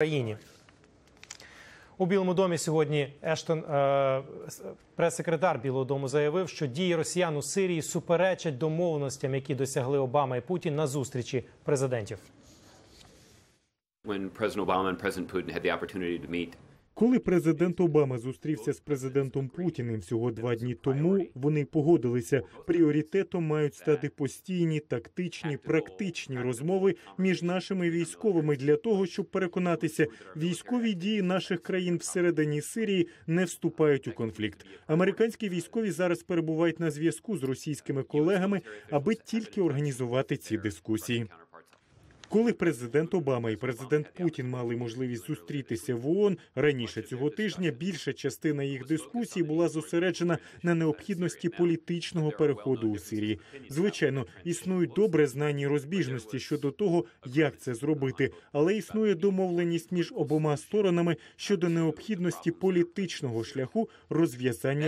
країні. У Білому домі сьогодні Ештон, е, прес-секретар Білого Дому, заявив, що дії росіян у Сирії суперечать домовленостям, які досягли Обама і Путін на зустрічі президентів. when President Obama and President Putin had the opportunity to meet. Коли президент Обама зустрівся з президентом Путіним всього два дні тому, вони погодилися. Пріоритетом мають стати постійні, тактичні, практичні розмови між нашими військовими для того, щоб переконатися, військові дії наших країн всередині Сирії не вступають у конфлікт. Американські військові зараз перебувають на зв'язку з російськими колегами, аби тільки організувати ці дискусії. Коли президент Обама і президент Путін мали можливість зустрітися в ООН раніше цього тижня, більша частина їх дискусій була зосереджена на необхідності політичного переходу у Сирії. Звичайно, існують добре знані розбіжності щодо того, як це зробити, але існує домовленість між обома сторонами щодо необхідності політичного шляху розв'язання